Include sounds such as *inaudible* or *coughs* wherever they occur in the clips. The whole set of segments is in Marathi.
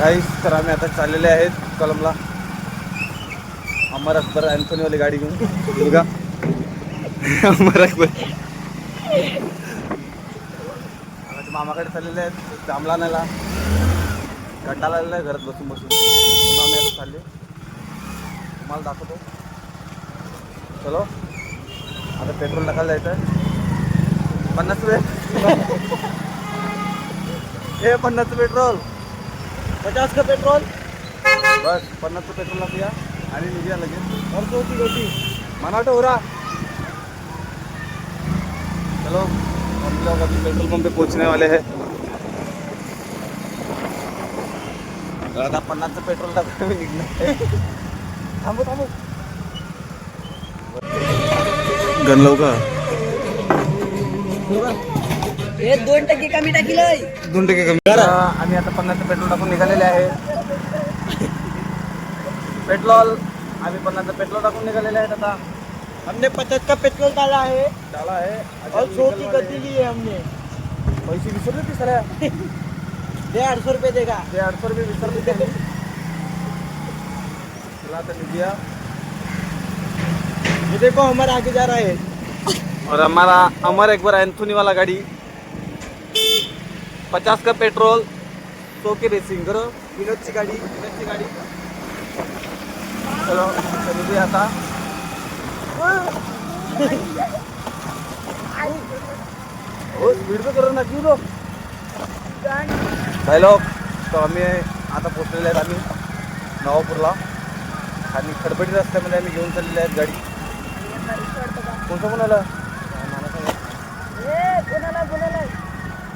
काहीच तर आम्ही आता चाललेले आहेत कलमला. अमर अकबर अँथोनीवाली गाडी घेऊन. बघा अमर अकबर. आता मामाकडे चाललेले आहेत. जांभला नाला कंटाळा आलेला आहे घरात बसून बसून. आम्ही आता चालले. तुम्हाला दाखवतो. चलो. आता पेट्रोल टाकायला जायचं आहे पन्नास रुपये. *laughs* हे पन्नास पेट्रोल. पचास का पेट्रोल? बस पन्नास पेट्रोल लागूया आणि निघूया लगेच. और होती होती मनाटो हो रहा चलो हम लोग अभी पेट्रोल पंप पे पहुंचने वाले हैं आता पन्नासचं पेट्रोल टाकून *laughs* निघणार थांबू थांबू. गणलव का दोन टक्के कमी टाकीलय. दोन टक्के कमी. करा. आम्ही आता पन्नासचं पेट्रोल टाकून निघालेले आहे. पेट्रोल आम्ही पन्नासचं पेट्रोल टाकून निघालेले आहेत आता. हमने पचास का पेट्रोल डाला है? डाला आहे. और सौ की गड्डी ली है हमने। पैसे विसरले की सर दे आठ सौ रुपये देगा। ते आठ सौ रुपये विसरले ते चला ये देखो हमारे आगे जा रहा है। और हमारा अमर एक बार एंथोनी वाला गाड़ी। पचास का पेट्रोल सौ की रेसिंग करो विनोद ची गाड़ी. विनोद की गाड़ी. चलो आता निघूया आता. हो स्पीड तर करू ना क्यू लो भाई लोग तो आम्ही आता पोचलेले आहेत आम्ही नवापूरला. आणि खडबडी रस्त्यामध्ये आम्ही घेऊन चाललेले आहेत गाडी. कोणतं कोणाला कोणाला कोणाला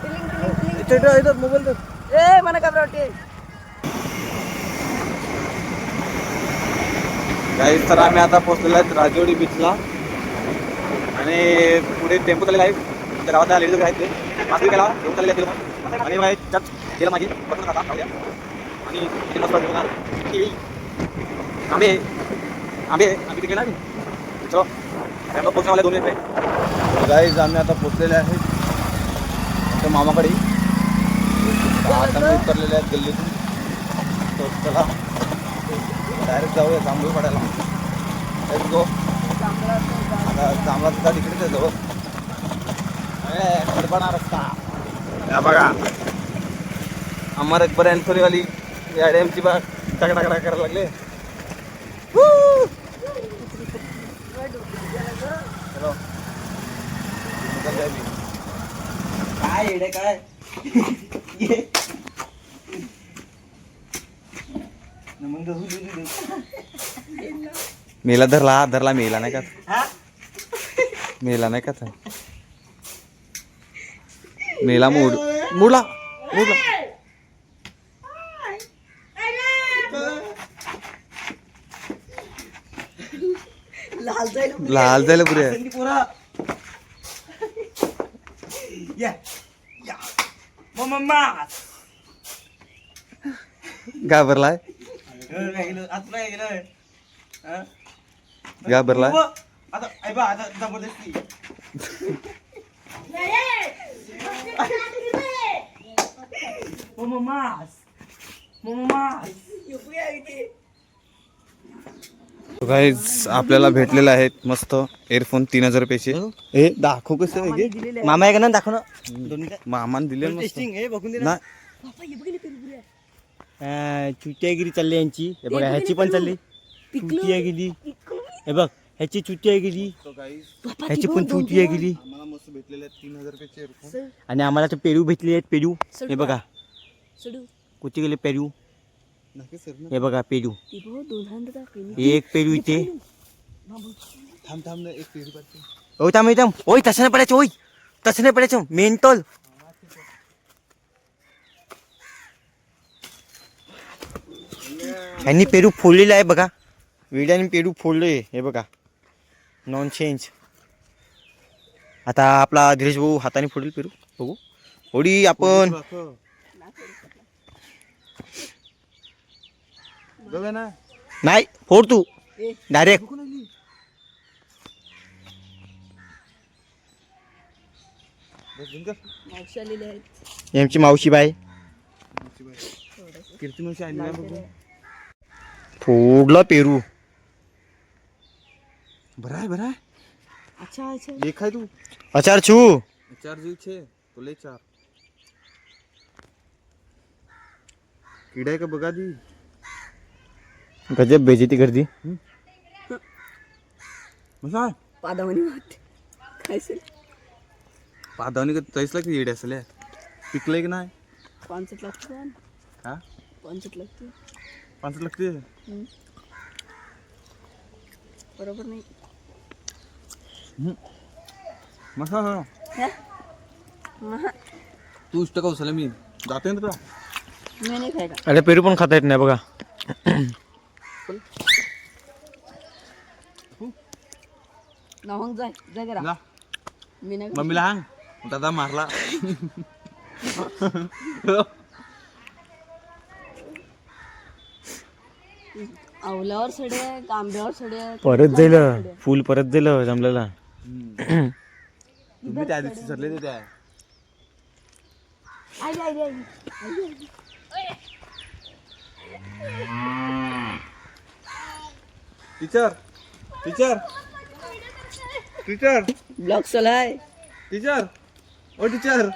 टिलिंग टिलिंग टिलिंग इथे इथे इथं मोबाईल ए मला घबरावते काही तर आम्ही आता पोहोचलेलो आहेत राजवाडी बीचला आणि पुढे टेम्पो चाललेला आहे. त्या गावात लेडीज आहेत ते. मागणी केला घेऊन चाललेले आहेत. आणि बाई चर्च केलं माझी पकडून खाता खाऊया. आणि इथे मस्त आंबे आंबे आंबे तिकडे ना चलो. टेम्पो पोहोचण्यावाले दोन रुपये गाईज आम्ही आता पोचलेले आहेत. तर मामाकडे. आता मी आहेत गल्लीतून तो चला. डायरेक्ट जाऊया जांभूळ पडायला. लेट्स गो आता जांभळा सुद्धा तिकडेच आहे जवळ. रस्ता. या बघा. अमर अकबर अँथोनीवाली या डॅमची बा टाकडा करायला लागले. काय येडे काय? *laughs* मेला धरला हा धरला मेला नाही का? मेला नाही का मेला मूड मुडला मुडला. लाल जायला पुरे घाबरलाय? आता नाही गेलं हा? जबरदस्ती. आपल्याला भेटलेले आहेत मस्त एअरफोन तीन हजार रुपयाचे. हे. दाखव कसं मामा आहे. का ना? दाखव ना. मामान दिले मस्त. टेस्टिंग हे बघून दे ना. ना चुटियागिरी चालली यांची. हे बघा ह्याची पण चालली. चुटिया गेली हे बघ ह्याची चुटिया गेली ह्याची पण चुटिया गेली आणि आम्हाला तर पेरू भेटले आहेत पेरू. हे बघा. सोडू. कुठे गेले पेरू? हे बघा पेरू. एक पेरू इथे. थांब थांब ना एक पेरू पाहिजे ओय थांब थांब. ओय तसं नाही पडायचं ओय. तसं नाही पडायचं. मेंटल. यांनी पेरू फोडलेला आहे बघा. विड्याने पेरू फोडले हे बघा. नॉन चेंज आता आपला धीरेश भाऊ हाताने फोडेल पेरू. बघू. होडी आपण. नाही फोड तू. डायरेक्ट मावशी आलेले यांची मावशी बाय कीर्ती मावशी आली बघू. फोडला पेरू. बरं आहे बरं आहे. अच्छा अच्छा. एक आहे तू. अचार छू. चार जीव छे तुले चार. किडा आहे का बघा दी? गजब बेजेती करती मग आहे. पादावणी काय असेल पादावणी का तैस लागते येडे असेल. पिकलंय की नाही? पानसट लागते हा? पानसट लागते पाच लागते बरोबर नाही. हा? महा. तू इष्ट का उचल मी. जाते ना तुला. मी नाही खायला. अरे पेरू पण खाता येत नाही बघा. जाय जाय करा जा मी नाही मम्मीला हांग. दादा मारला. *laughs* आवल्यावर सडे आहे आंब्यावर सडे आहे परत जाईल फुल परत जाईल जमलेला तुम्ही त्या दिवशी सरले ते त्या. आई आई आई. टीचर टीचर टीचर ब्लॉक चलाय. टीचर ओ टीचर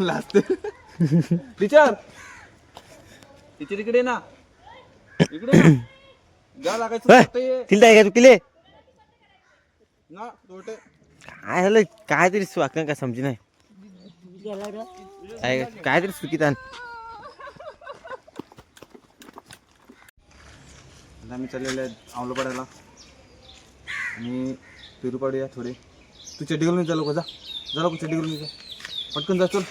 लाजते टीचर टीचर इकडे ना. इकडे ये. *coughs* जा लागायचं होय. तोटे ये. तिला आहे का तू तिले ना तोटे. काय झालं? काय तरी स्वाकन काय समजी नाही? काय काय तरी चुकीत आण आम्ही चाललेले आहेत आवलं पडायला आणि पेरू पाडूया थोडे. तू चड्डी घालून चालू का जा. जा लोक चड्डी घालून ये जा. पटकन जा चल.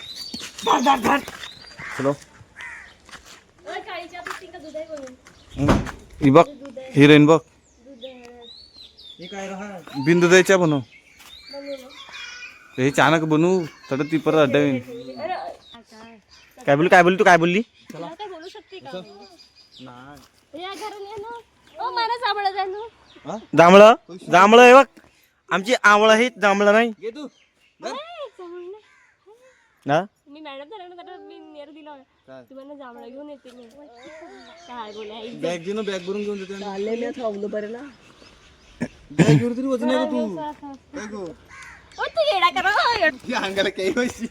चलो. ही बघ हिरोईन बघ. बिंदू द्यायच्या बनव हे चाणक बनवू तर ती परत अड्डा येईन काय बोलली काय बोलली तू काय बोलली? काय बोलू शकते का? या घरून ये ना. ओ मला साबळ जा ना. जांभळं? जांभळं आहे बघ. आमची आवळ आहे जांभळं नाही. मी मॅडम झाल्यानंतर मी नेर दिला काय? तुम्हाला जांभळं घेऊन येते मी काय बोलाय बॅग घे ना बॅग भरून घेऊन देते आले मी थांबलो बरं ना बॅग घेऊन तरी वजन आहे का तू काय गो ओ तू येडा करा ही अंगाला काही पैसे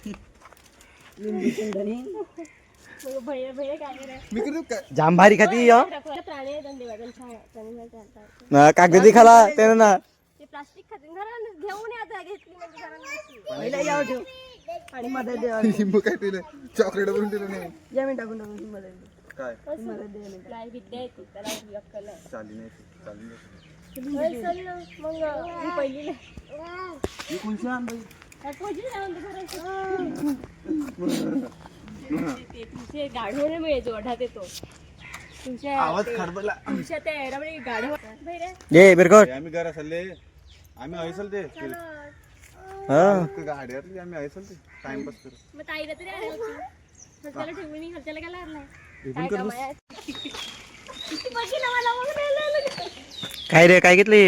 लिंबू शेंगदाणे भैया भैया काय रे मी करू काय जांभारी खाती हो. प्राणी आहेत आणि देवाचं छान प्राणी चालतात ना कागदी खाला त्यानं ना ते प्लास्टिक खाते घरात घेऊन या आता घेतली म्हणजे घरात पहिला याव ठेव आणि मदत द्या लिंबू *laughs* काय पिलं? चॉकलेट भरून दिलं नाही. या मी टाकून टाकून मदत काय? मदत नाही विद्या येते त्याला अक्कल आहे. चाली नाही चाली नाही होय, चल ना. मग मी पहिली ही बाई ते तुमचे गाढवणे ओढात येतो. तुमच्या आवाज खडबडला. तुमच्या त्या एरामध्ये गाढव ये बिरकट आम्ही घरा चालले. आम्ही ऐसल ते हा. गाड्यातली आम्ही ऐसल ते. टाइमपास करू. मग ताईला तरी आहे हलत्याला ठेवून मी हलत्याला गेला आणलाय काय काम आहे? किती बघी ना मला मग राहिलं. काय रे काय घेतले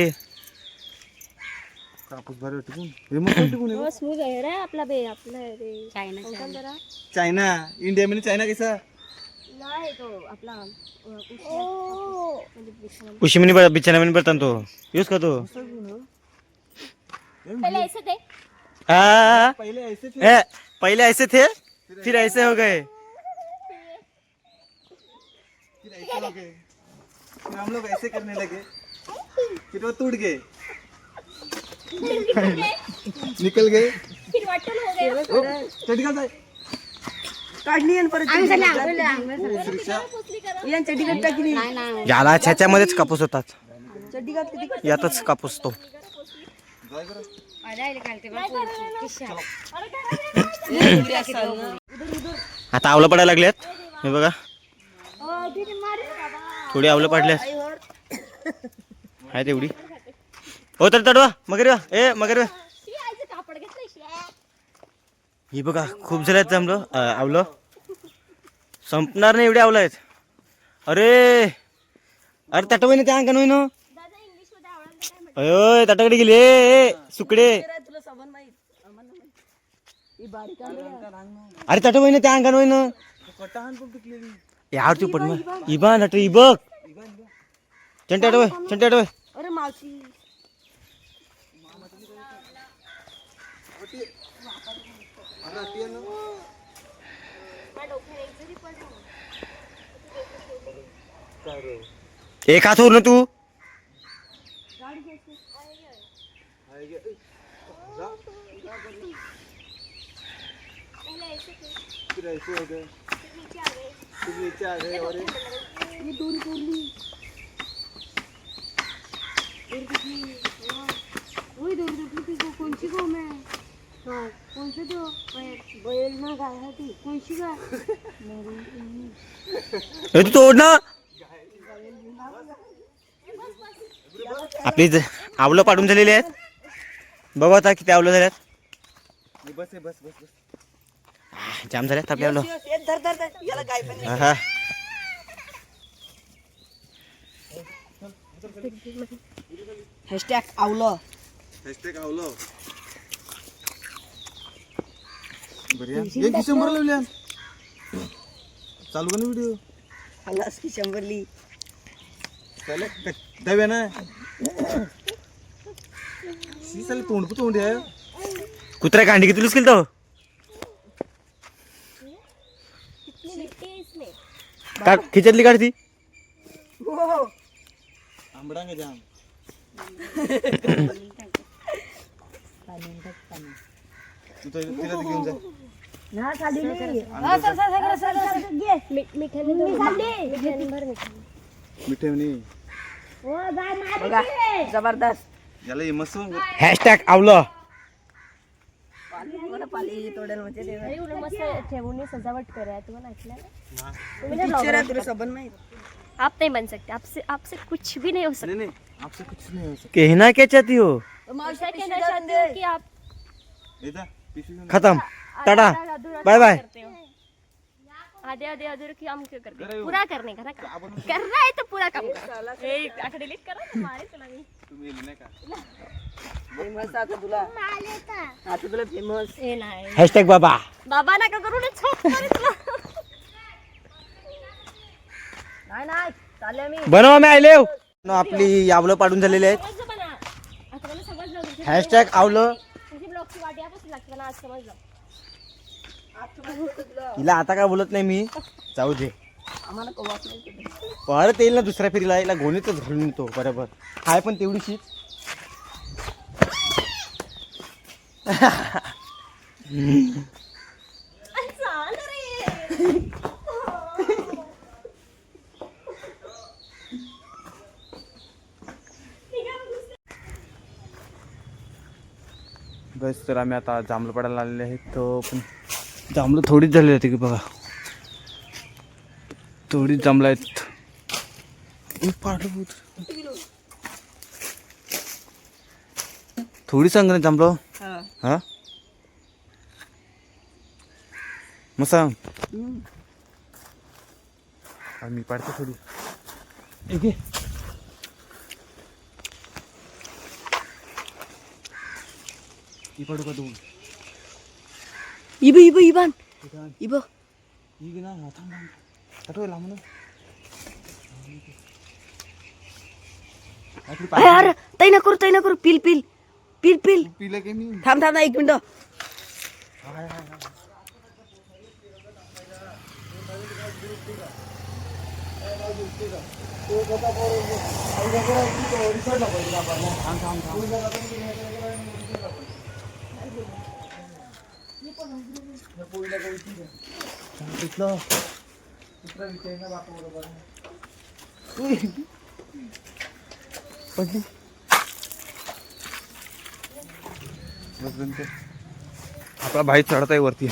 कापूस भारी टिकून. टिकून हो स्मूथ आहे रे आपला बे आपला रे. चायना जरा? चायना इंडिया में चायना कैसा? नाही तो आपला अ, म्हणजे उष्ण. उशिमनी बर बिचाना में बर्तन तो. यूज कर तो. पहिले ऐसे हाँ पहले ऐसे थे? पहले ऐसे थे फिर ऐसे हो गए। फिर ऐसे हो गए। फिर हम लोग ऐसे करने लगे। फिर वो टूट गए। निकल गए। फिर वाटून हो गए। याला छाच्यामध्येच कापूस होतात. यातच कापूस तो. आता आवलं पडायला लागल्यात हे बघा. थोडी आवलं पडल्यात. आहे तेवढी. हो तर तडवा. मगर वा ए मगर वा ही बघा खूप झाल्यात जमलं. आवलं. संपणार नाही एवढे आवलं आहेत. अरे! अरे ताटवय ना त्या अंगण होई ना दादा इंग्लिशमध्ये आवडायला काय अय ताटाकडे गेली ए, सुकडे तुला साबण माहीत आम्हाला माहीत ही बारीक आंबे आहे. अरे ताटवय ना त्या अंगण होई ना यार तू पण इबान हट इबक चंटे अडवय चंटे अडवय अरे मावशी. एक हात होर ना तू? वही दूर दूर ती को- कोणची गोम आहे हा कोणचं तो बैल- ना गाय आहे ती कोणची गाय तू तोड ना. आपली आवलं पाडून झालेली आहेत. बघा आता किती आवलं झाल्यात. बस बस बस बस. जाम झाल्यात आपल्या आवलं धर धर धर. याला गाय पण आहा. हॅशटॅग आवलं. हॅशटॅग आवलं. एक डिसेंबर लावल्या चालू का ना व्हिडिओ आलास की शंभरली. दव्या ना. शी चालेल तोंड तोंड आहे. कुत्रा कांडी किती लुस केलं काढ खिचतली काढ ती का मी- बघा जबरदस्त. याला हे मस्त. हॅशटॅग आवलं. अरे उन्हें मस्त ठेवून सजावट कर है तुम्हें ऐकलं ना पिक्चर आहे तुला सबन आप नहीं बन सकते आपसे आपसे कुछ भी नहीं हो सकता नाही नाही आपसे कुछ नहीं हो सकता कहना क्या चाहती हो ऐसा कहना चाहती हूँ कि आप खत्म टाटा बाय बाय करते हो आधे आधे अधूरे काम क्यों करते हो? पूरा करने का ना काम करना है तो पूरा काम कर ए आठ डिलीट करो ना मारे तुला मी तुम्ही येले नाही का? फेमस आता तुला. आता तुला फेमस ए नाही हॅशटॅग बाबा. बाबा नका करू ना छोप मारे तुला. नाही नाही चालले मी. बनवा मी आले आपली आवलं पाडून झालेली आहेत. समजलं बना आता मला समजलं तुझी हॅशटॅग आवलं. तुझी ब्लॉगची वाट यापासून लागते मला आज समजलं. हिला आता काय बोलत नाही मी. जाऊ दे. आम्हाला कोवाच नाही परत येईल ना दुसऱ्या फेरीला याला गोणीतच धरून येतो बरोबर. आहे पण तेवढीशीच चाल रे बस तर आम्ही आता जांभळं पडायला आलेले आहेत तो पण जांभळं थोडीच झालेली होती की बघा. पाडलं भूत. थोडी सांग ना जांभलं हा. हा? मग सांग. हा, मी पाडतो थोडी. घे. पडू का तू? इब इब इबान. इब. घे ना हा, थांब थांब आठवय लांब अरे अरे तै ना करू तै ना करू पिल पिल पिल पिल पिलं की मी थांब थांब ना एक मिनिट पडली बस नंतर आपला भाई चढत आहे वरती.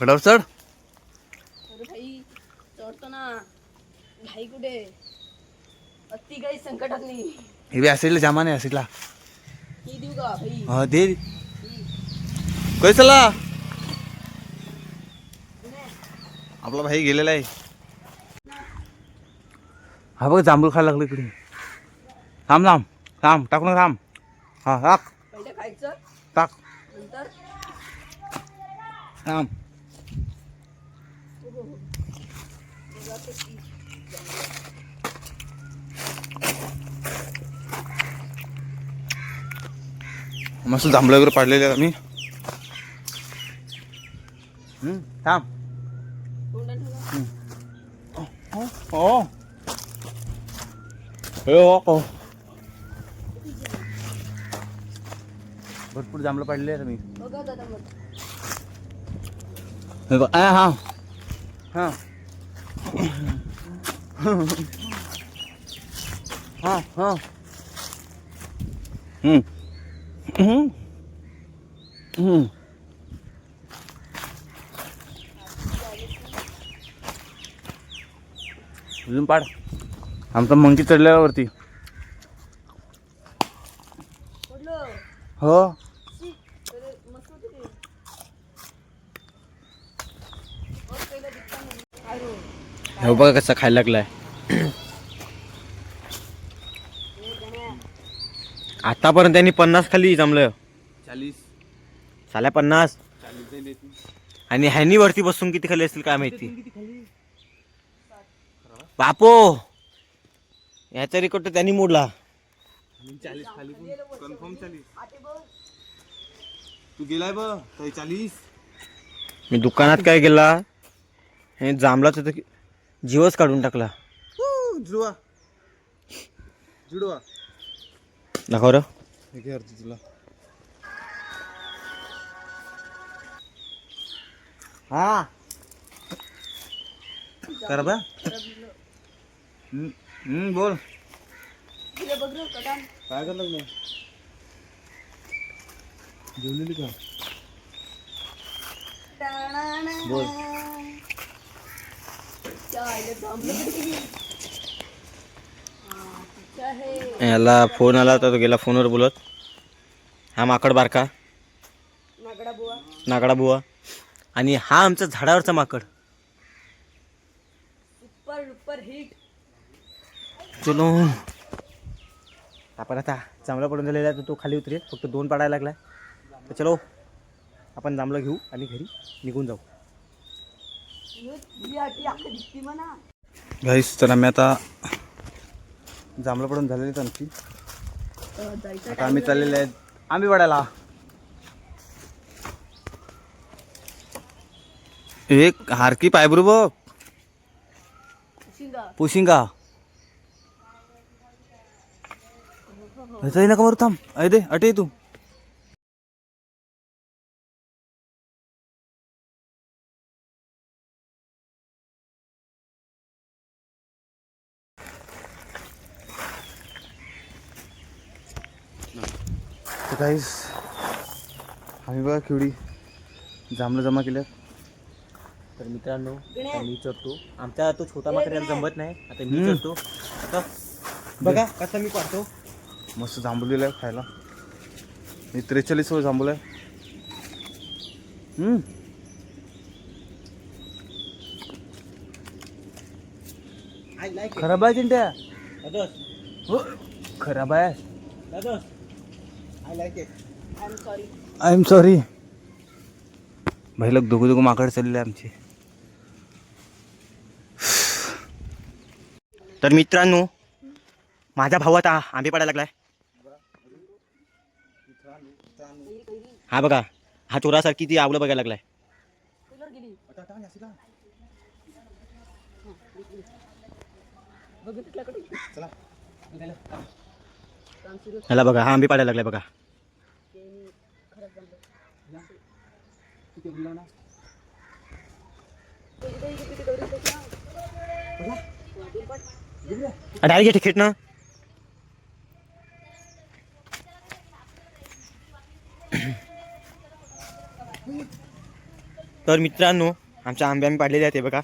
गडावर चढ. अरे भाई चढतो ना घाई कुठे? अति काही संकटात नाही. हे बी असेल जामा नाही असेल ही देऊ का भाई? हा दे. काय चला आपला भाई गेलेला आहे. हा बघ जांभूळ खायला लागलं इकडे. थांब थांब थांब टाकून थांब. हा टाक. पहिले खायचं टाक. नंतर? थांब. मस्त जांभळं वगैरे पाडलेले आहेत आम्ही. हम्म, थांब हो हो हो भरपूर जांभळं पाडले आहेत आम्ही बघा दादा मग हे बघ, आ, हा हा हा हा हम्म. हम्म. हम्म. अजून पाड. आमचा मंकी चढल्यावरती. पडलं हो. हे बघा कसा खायला लागलाय. आतापर्यंत त्यांनी पन्नास खाली जमलं. चाळीस. साल्या पन्नास. आणि ह्यानी वरती बसून किती खाली असतील काय माहिती. बापो! याचा रेकॉर्ड तर त्यांनी मोडला. चाळीस खाली कन्फर्म चाळीस तू गेलाय बघ काही चाळीस मी दुकानात काय गेला हे जांभळाच तर जीवच काढून टाकला. जुडवा जुडवा दाखव रं. हे तुला. हा. कर बा हम्म, बोल. काय करणार जेवलेली का? टाणाणा. बोल. याला फोन आला तर तो गेला फोनवर बोलत. हा माकड बारका. नागडा बुवा. नागडा बुवा. आणि हा आमचा झाडावरचा माकड. Super duper hit. चलो आपण आता चांगला पडून झालेला आहे तर तो खाली उतरेल. फक्त दोन पाडायला लागला तर चलो आपण जांभळं घेऊ आणि घरी निघून जाऊ. दिसती चला गाईस तर आम्ही आता जांभळं पडून झालेली आहेत आमची. आता आम्ही चाललेले आहेत आंबे वाड्याला एक हारकी पाय बघ पुशिंगा. ह्याचाही नका बरं थांब. अय दे अटे तू. काहीच आम्ही बघा केवढी जांभळं जमा केल्यात. तर मित्रांनो मी चढतो. आमचा तो छोटा माकड याला जमत नाही आता मी. चढतो. आता बघा कसा मी पाडतो. मस्त जांभुलेलं आहे खायला. हे त्रेचाळीस वर जांभूल आहे. हम्म. खराब आहे चिंट्या. हो खराब आहे. आय एम सॉरी भाई लोक दोघं दोघं माकड चाललेले आमचे. तर मित्रांनो माझा भाऊ आता आंबे पडायला लागलाय. हा बघा हा चोरासारखी ती आवलं बघायला लागलाय. ह्याला बघा हा आंबे पाडायला लागलाय बघा. डायरेक्ट खेट ना. तर मित्रांनो आमच्या आंबे आम्ही पाडलेले आहेत हे बघा.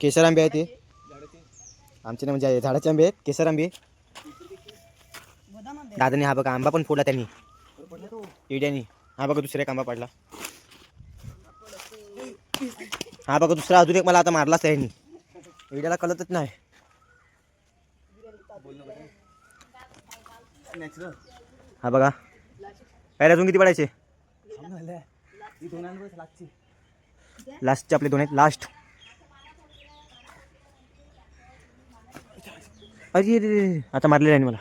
केसर आंबे आहेत ते आमचे ना म्हणजे झाडाचे आंबे आहेत केसर आंबे. दादाने हा बघा आंबा पण फोडला त्यांनी. इड्यानी. हा बघा दुसरा एक आंबा पाडला. हा बघा दुसरा अजून एक मला आता मारलाच त्यांनी इड्याला कळतच नाही. हा बघा. काय अजून किती पडायचे? दोन आण बस लागची लास्टचे आपले दोन आहेत लास्ट अरे अरे अरे. आता मारलेलं आहे मला.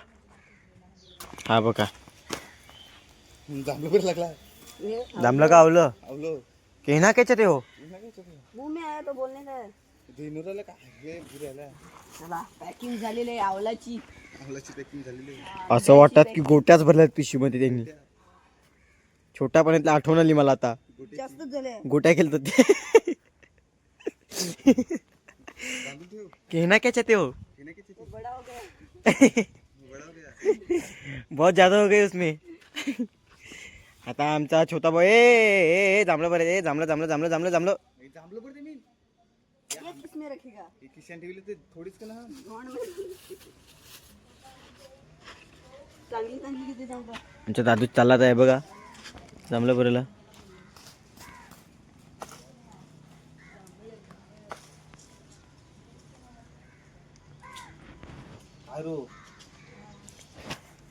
हा बघा. जमलं का आवलं? आवलो. कहना कैचे ते हो मुंह में आया तो बोलने का? है. हे पॅकिंग झालेली आहे आवलाची. असं वाटतात की गोट्याच भरल्यात पिशवीमध्ये त्यांनी. छोट्यापणातली आठवण आली मला आता. जास्तच झाले गोट्या खेळतात ते. तांदूळ ठेव कहना कैचे ते. हो हे? बडा हो गया. हो. बहुत ज्यादा हो गए उसमें. आता आमचा छोटा भाऊ ए, जांभळं बरं ए जांभळं जांभळं जांभळं जांभळं जांभळं. हे जांभलं मी. ये किसमें रखेगा. हे किशान ठेवले ते थोडीच का ना चांगली चांगली किती आमच्या दादू चाललाच आहे बघा जमलं बरं अरो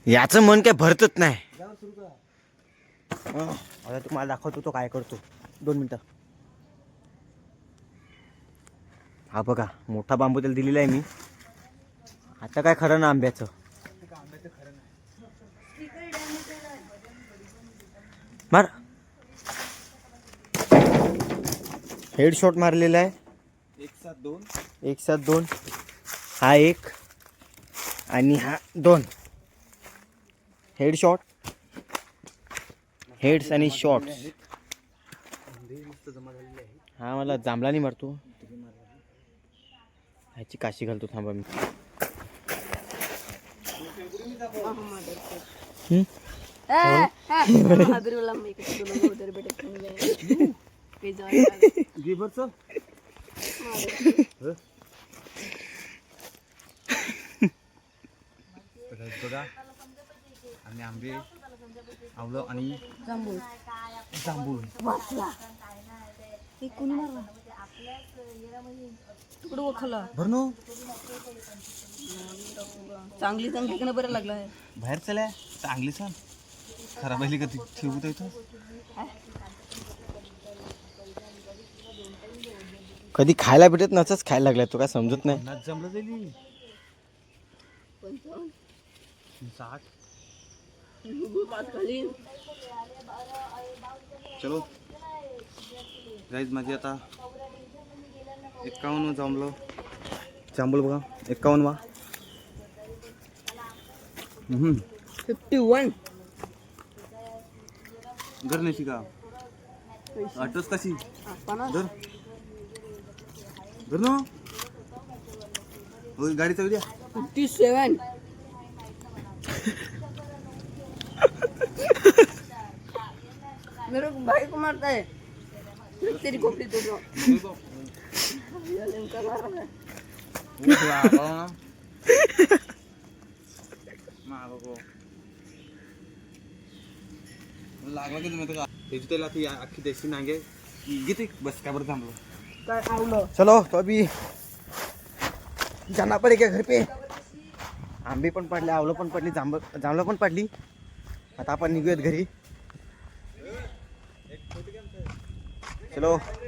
याचं मन काय भरतच नाही. आता तुम्हाला दाखवतो तो काय करतो. दोन मिनटं. हा बघा मोठा बांबू त्याला दिलेला आहे मी. आता काय खरं ना आंब्याचं? मार. हेड शॉट मारलेला आहे. एक सात दोन. एक सात दोन. हा एक. आणि हा दोन. हेड शॉट हेड्स आणि शॉट्स. हा मला जांभळा नाही मारतो. ह्याची काशी घालतो थांबा मी. बघा *laughs* आम्ही आंबे आवलं आणि जांभूळ. जांभूळ. वाचला कोणी मारला? तुकडं ओखला. भरनो चांगली चांगली कणं बरं लागला आहे. बाहेर चल्या चांगली सांग खराब आली का ती? ठेवू तर इथं कधी खायला भेटत नसंच खायला लागलाय तो काय समजत नाही. नाच जमलं जाईल. साठ. चलो. गाईज माझी आता एक्कावन्न जमलं. जांभूळ बघा. एक्कावन्न वा. फिफ्टी वन घर नाही का आठच कशी? धर. धर ना. गाडी चालू द्या. फिफ्टी सेवन *laughs* मेरे को भाई को मारता है तेरी खोपड़ी तोड़. दो मार रहा है लागला की तुम्ही का त्याची त्याला ती अख्खी देशी नांगे घेते बस काय बरं थांबलो काय आवलं? चलो तो अभी जाना पडेगा घर पे। आंबे पण पडले आवलं पण पडली जांब जांभळं पण पडली. आता आपण निघूयात घरी. चलो